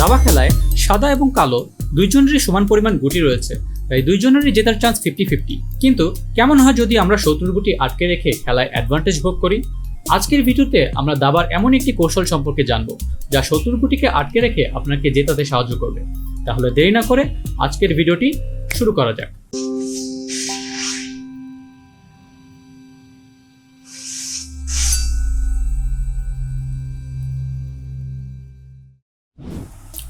দাবা খেলায় সাদা এবং কালো দুইজনেরই সমান পরিমাণ গুটি রয়েছে, তাই দুইজনেরই জেতার চান্স ফিফটি ফিফটি কিন্তু কেমন হয় যদি আমরা শত্রুর গুটি আটকে রেখে খেলায় অ্যাডভান্টেজ ভোগ করি? আজকের ভিডিওতে আমরা দাবার এমন একটি কৌশল সম্পর্কে জানব, যা শত্রুর গুটিকে আটকে রেখে আপনাকে জেতাতে সাহায্য করবে। তাহলে দেরি না করে আজকের ভিডিওটি শুরু করা যাক।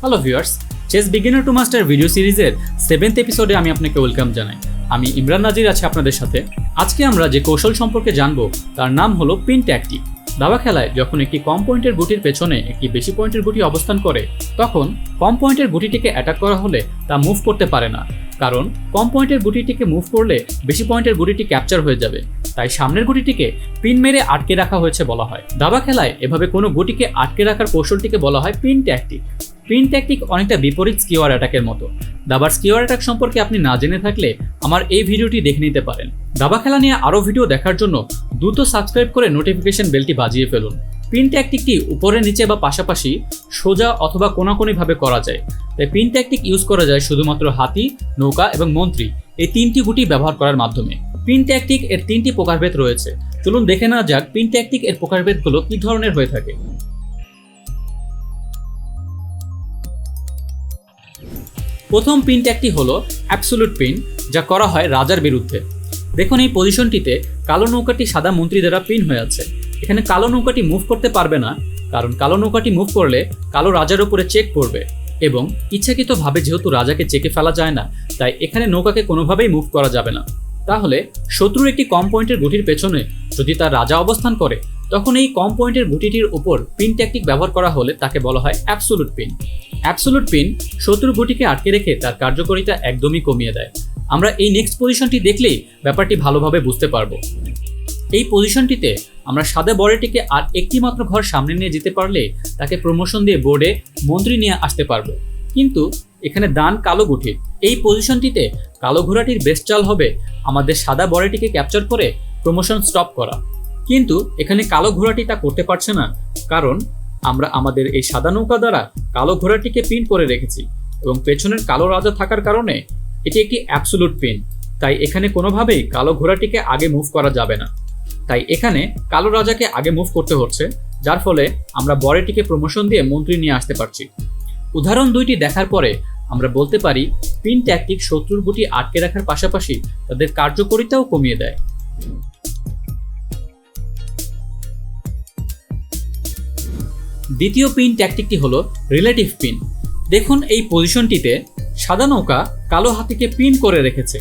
Hello viewers chess beginner to master video সিরিজের সেভেন্থ এপিসোডে আমি আপনাকে ওয়েলকাম জানাই। আমি ইমরান নাজির আছি আপনাদের সাথে। আজকে আমরা যে কৌশল সম্পর্কে জানব, তার নাম হলো পিন ট্যাকটিক দাবা খেলায় যখন একটি কম পয়েন্টের গুটির পেছনে একটি বেশি পয়েন্টের গুটি অবস্থান করে, তখন কম পয়েন্টের গুটিটিকে অ্যাটাক করা হলে তা মুভ করতে পারে না। কারণ কম পয়েন্টের গুটিটিকে মুভ করলে বেশি পয়েন্টের গুটিটি ক্যাপচার হয়ে যাবে। তাই সামনের গুটিটিকে পিন মেরে আটকে রাখা হয়েছে বলা হয়। দাবা খেলায় এভাবে কোনো গুটিকে আটকে রাখার কৌশলটিকে বলা হয় পিন ট্যাকটিক পিন ট্যাকটিক অনেকটা বিপরীত স্কিওয়ার অ্যাটাকের মতো। দাবার স্কিওয়ার অ্যাটাক সম্পর্কে আপনি না জেনে থাকলে আমার এই ভিডিওটি দেখে নিতে পারেন। দাবা খেলা নিয়ে আরও ভিডিও দেখার জন্য দ্রুত সাবস্ক্রাইব করে নোটিফিকেশন বেলটি বাজিয়ে ফেলুন। পিন ট্যাকটিকটি উপরে, নিচে বা পাশাপাশি সোজা অথবা কোনাকোনিভাবে করা যায়। তাই পিন ট্যাকটিক ইউজ করা যায় শুধুমাত্র হাতি, নৌকা এবং মন্ত্রী। এই তিনটি গুটি ব্যবহার করার মাধ্যমে। পিন ট্যাকটিক এর তিনটি প্রকারভেদ রয়েছে। চলুন দেখে নেওয়া যাক পিন ট্যাকটিক এর প্রকারভেদগুলো কী ধরনের হয়ে থাকে। প্রথম পিন ট্যাগটি হলো অ্যাবসোলুট পিন যা করা হয় রাজার বিরুদ্ধে। দেখুন এই পজিশনটিতে কালো নৌকাটি সাদা মন্ত্রী দ্বারা পিন হয়ে আছে। এখানে কালো নৌকাটি মুভ করতে পারবে না, কারণ কালো নৌকাটি মুভ করলে কালো রাজার উপরে চেক পড়বে এবং ইচ্ছাকৃতভাবে যেহেতু রাজাকে চেকে ফেলা যায় না, তাই এখানে নৌকাকে কোনোভাবেই মুভ করা যাবে না। তাহলে শত্রুর একটি কম পয়েন্টের গুটির পেছনে যদি তার রাজা অবস্থান করে তখন এই কম পয়েন্টের গুটিটির উপর পিন ট্যাকটিক ব্যবহার করা হলে তাকে বলা হয় অ্যাবসোলুট পিন অ্যাবসোলুট পিন শত্রু গুটিকে আটকে রেখে তার কার্যকারিতা একদমই কমিয়ে দেয়। আমরা এই নেক্সট পজিশনটি দেখলেই ব্যাপারটি ভালোভাবে বুঝতে পারব। এই পজিশনটিতে আমরা সাদা বরেটিকে আর একটি মাত্র ঘর সামনে নিয়ে যেতে পারলে তাকে প্রমোশন দিয়ে বোর্ডে মন্ত্রী নিয়ে আসতে পারব। কিন্তু এখানে দান কালো গুটির এই পজিশনটিতে কালো ঘোড়াটির বেস্ট চাল হবে আমাদের সাদা বরেটিকে ক্যাপচার করে প্রমোশন স্টপ করা। কিন্তু এখানে কালো ঘোড়াটি তা করতে পারছে না, কারণ আমরা আমাদের এই সাদা নৌকা দ্বারা কালো ঘোড়াটিকে পিন করে রেখেছি এবং পেছনের কালো রাজা থাকার কারণে এটি একটি অ্যাবসোলুট পিন তাই এখানে কোনোভাবেই কালো ঘোড়াটিকে আগে মুভ করা যাবে না। তাই এখানে কালো রাজাকে আগে মুভ করতে হচ্ছে, যার ফলে আমরা বরেটিকে প্রমোশন দিয়ে মন্ত্রী নিয়ে আসতে পারছি। উদাহরণ দুইটি দেখার পরে আমরা বলতে পারি পিন ট্যাকটিক শত্রুর গুটি আটকে রাখার পাশাপাশি তাদের কার্যকরিতাও কমিয়ে দেয়। দ্বিতীয় পিন ট্যাকটিকটি হলো রিলেটিভ পিন দেখুন এই পজিশনটিতে সাদা নৌকা কালো হাতিকে পিন করে রেখেছে।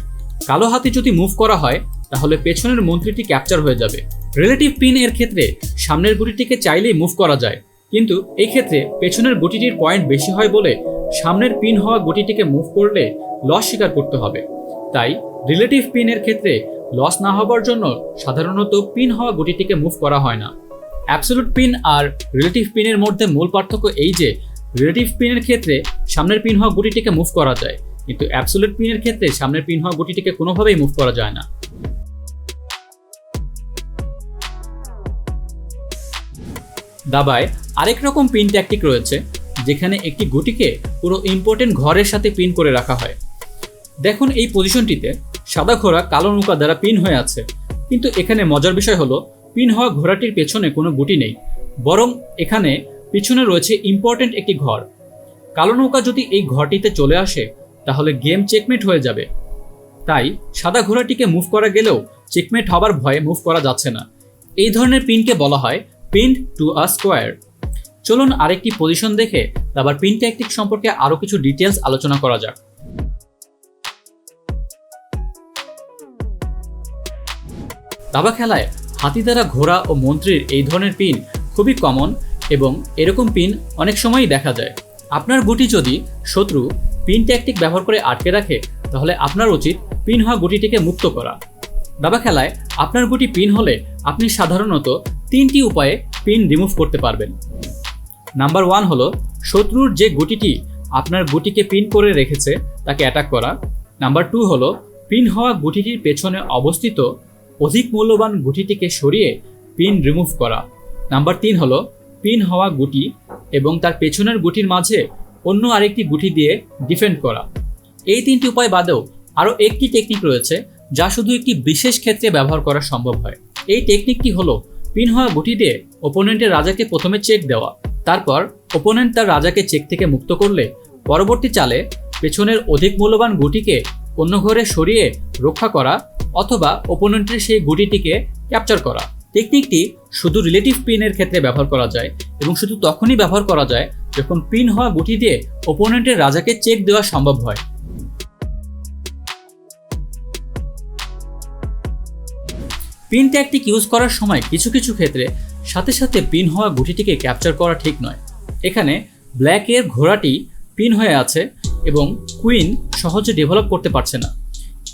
কালো হাতি যদি মুভ করা হয়, তাহলে পেছনের মন্ত্রীটি ক্যাপচার হয়ে যাবে। রিলেটিভ পিন এর ক্ষেত্রে সামনের গুটিটিকে চাইলেই মুভ করা যায়। কিন্তু এই ক্ষেত্রে পেছনের গুটিটির পয়েন্ট বেশি হয় বলে সামনের পিন হওয়া গুটিটিকে মুভ করলে লস স্বীকার করতে হবে। তাই রিলেটিভ পিনের ক্ষেত্রে লস না হবার জন্য সাধারণত পিন হওয়া গুটিটিকে মুভ করা হয় না। অ্যাবসোলুট পিন আর রিলেটিভ পিনের মধ্যে মূল পার্থক্য এই যে রিলেটিভ পিনের ক্ষেত্রে সামনের পিন হওয়া গুটিটিকে মুভ করা যায়। কিন্তু অ্যাবসোলুট পিনের ক্ষেত্রে সামনের পিন হওয়া গুটিটিকে কোনোভাবেই মুভ করা যায় না। দাবায় আরেক রকম পিন ট্যাকটিক রয়েছে, যেখানে একটি গুটিকে পুরো ইম্পর্টেন্ট ঘরের সাথে পিন করে রাখা হয়। দেখুন এই পজিশনটিতে সাদা ঘোড়া কালো নৌকা দ্বারা পিন হয়ে আছে। কিন্তু এখানে মজার বিষয় হলো পিন হওয়া ঘোড়াটির পেছনে কোনো গুটি নেই, বরং এখানে পিছনে রয়েছে ইম্পর্টেন্ট একটি ঘর। কালো নৌকা যদি এই ঘরটিতে চলে আসে, তাহলে গেম চেকমেট হয়ে যাবে। তাই সাদা ঘোড়াটিকে মুভ করা গেলেও চেকমেট হবার ভয়ে মুভ করা যাচ্ছে না। এই ধরনের পিনকে বলা হয় পিন টু আ স্কোয়ার চলুন আরেকটি পজিশন দেখে আবার পিন ট্যাকটিক সম্পর্কে আরও কিছু ডিটেলস আলোচনা করা যাক। দাবা খেলায় হাতি দ্বারা ঘোড়া ও মন্ত্রীর এই ধরনের পিন খুবই কমন এবং এরকম পিন অনেক সময়ই দেখা যায়। আপনার গুটি যদি শত্রু পিন ট্যাকটিক ব্যবহার করে আটকে রাখে, তাহলে আপনার উচিত পিন হওয়া গুটিটিকে মুক্ত করা। দাবা খেলায় আপনার গুটি পিন হলে আপনি সাধারণত তিনটি উপায়ে পিন রিমুভ করতে পারবেন। নাম্বার ওয়ান হলো শত্রুর যে গুটিটি আপনার গুটিকে পিন করে রেখেছে, তাকে অ্যাটাক করা। নাম্বার টু হলো পিন হওয়া গুটিটির পেছনে অবস্থিত অধিক মূল্যবান গুটিটিকে সরিয়ে পিন রিমুভ করা। নাম্বার তিন হলো, পিন হওয়া গুটি এবং তার পেছনের গুটির মাঝে অন্য আরেকটি গুটি দিয়ে ডিফেন্ড করা। এই তিনটি উপায় বাদেও আরও একটি টেকনিক রয়েছে যা শুধু একটি বিশেষ ক্ষেত্রে ব্যবহার করা সম্ভব হয়। এই টেকনিকটি হলো, পিন হওয়া গুটি দিয়ে ওপোনেন্টের রাজাকে প্রথমে চেক দেওয়া। তারপর ওপোনেন্ট তার রাজাকে চেক থেকে মুক্ত করলে পরবর্তী চালে পেছনের অধিক মূল্যবান গুটিকে অন্য ঘরে সরিয়ে রক্ষা করা অথবা ওপোনেন্টের সেই গুটিটিকে ক্যাপচার করা। টেকনিকটি শুধু রিলেটিভ পিনের ক্ষেত্রে ব্যবহার করা যায় এবং শুধু তখনই ব্যবহার করা যায় যখন পিন হওয়া গুটি দিয়ে ওপোনেন্টের রাজাকে চেক দেওয়া সম্ভব হয়। পিন ট্যাকটিক ইউজ করার সময় কিছু কিছু ক্ষেত্রে সাথে সাথে পিন হওয়া গুটিটিকে ক্যাপচার করা ঠিক নয়। এখানে ব্ল্যাকের ঘোড়াটি পিন হয়ে আছে এবং কুইন সহজে ডেভেলপ করতে পারছে না।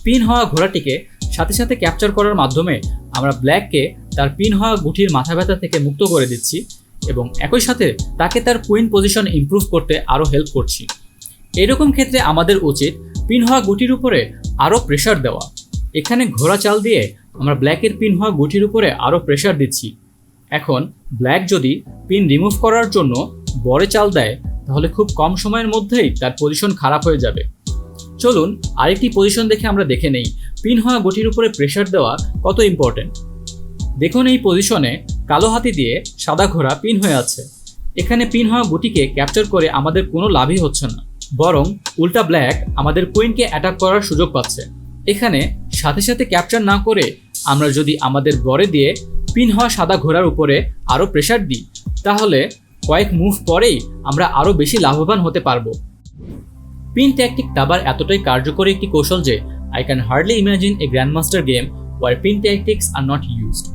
পিন হওয়া ঘোড়াটিকে সাথে সাথে ক্যাপচার করার মাধ্যমে আমরা ব্ল্যাককে তার পিন হওয়া গুটির মাথা ব্যথা থেকে মুক্ত করে দিচ্ছি এবং একই সাথে তাকে তার কুইন পজিশন ইমপ্রুভ করতে আরও হেল্প করছি। এরকম ক্ষেত্রে আমাদের উচিত পিন হওয়া গুটির উপরে আরও প্রেশার দেওয়া। এখানে ঘোড়া চাল দিয়ে আমরা ব্ল্যাকের পিন হওয়া গুটির উপরে আরও প্রেশার দিচ্ছি। এখন ব্ল্যাক যদি পিন রিমুভ করার জন্য বড় চাল দেয়, তাহলে খুব কম সময়ের মধ্যেই তার পজিশন খারাপ হয়ে যাবে। চলুন, আরেকটি পজিশন দেখে আমরা দেখে নেই। পিন হওয়া গুটির উপরে প্রেশার দেওয়া কত ইম্পর্টেন্ট দেখুন এই পজিশনে কালো হাতি দিয়ে সাদা ঘোড়া পিন হয়ে আছে। এখানে পিন হওয়া গুটিকে ক্যাপচার করে আমাদের কোনো লাভই হচ্ছে না। বরং উল্টা ব্ল্যাক আমাদের কুইনকে অ্যাটাক করার সুযোগ পাচ্ছে। এখানে সাথে সাথে ক্যাপচার না করে আমরা যদি আমাদের বরে দিয়ে পিন হওয়া সাদা ঘোড়ার উপরে আরও প্রেশার দিই, তাহলে কয়েক মুভ পরেই আমরা আরও বেশি লাভবান হতে পারব। পিন ট্যাকটিক দাবার এতটাই কার্যকরী একটি কৌশল যে I can hardly imagine a grandmaster game where pin tactics are not used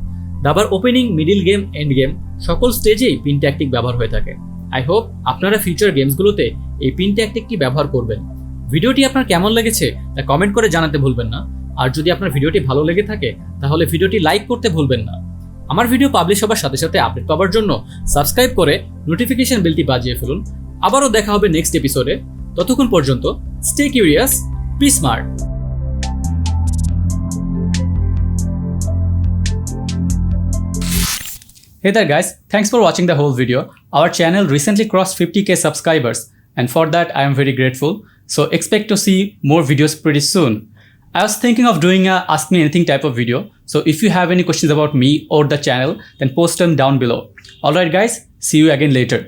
দাবার opening middle game end game সকল স্টেজেই পিন ট্যাকটিক ব্যবহার হয়ে থাকে। আই হোপ আপনারা ফিউচার গেমসগুলোতে এই পিন ট্যাকটিকটি ব্যবহার করবেন। ভিডিওটি আপনার কেমন লেগেছে তা কমেন্ট করে জানাতে ভুলবেন না। আর যদি আপনার ভিডিওটি ভালো লেগে থাকে, তাহলে ভিডিওটি লাইক করতে ভুলবেন না। আমার ভিডিও পাবলিশ হবার সাথে সাথে আপডেট পাওয়ার জন্য সাবস্ক্রাইব করে নোটিফিকেশন বেলটি বাজিয়ে ফেলুন। আবারও দেখা হবে নেক্সট এপিসোডে ততক্ষণ পর্যন্ত stay curious be smart Hey there guys, thanks for watching the whole video. Our channel recently crossed 50k subscribers and for that I am very grateful. So expect to see more videos pretty soon. I was thinking of doing a ask me anything type of video. So if you have any questions about me or the channel then post them down below. Alright guys, see you again later.